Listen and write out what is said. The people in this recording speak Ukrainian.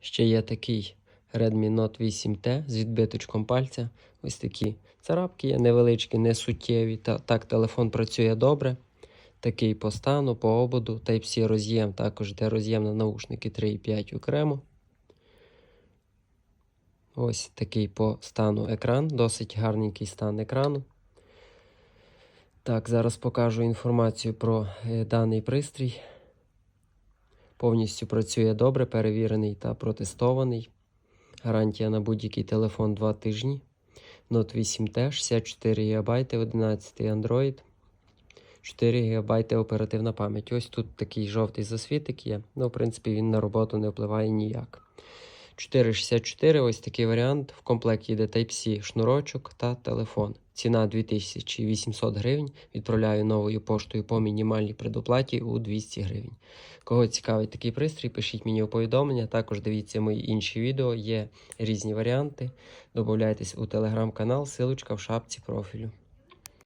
Ще є такий Redmi Note 8T з відбиточком пальця. Ось такі царапки є невеличкі, не суттєві. Та, так, телефон працює добре. Такий по стану, по ободу. Type-C роз'єм, також йде роз'єм на наушники 3,5 окремо. Ось такий по стану екран, досить гарненький стан екрану. Так, зараз покажу інформацію про е, даний пристрій. Повністю працює добре, перевірений та протестований. Гарантія на будь-який телефон 2 тижні. Note 8T, 64 ГБ, 11 Android, 4 ГБ оперативна пам'ять. Ось тут такий жовтий засвітик є. Ну, в принципі, він на роботу не впливає ніяк. 464, ось такий варіант. В комплекті йде Type-C шнурочок та телефон. Ціна 2800 гривень. Відправляю новою поштою по мінімальній предоплаті у 200 гривень. Кого цікавить такий пристрій, пишіть мені у повідомлення. Також дивіться мої інші відео, є різні варіанти. Добавляйтесь у телеграм-канал, силочка в шапці профілю.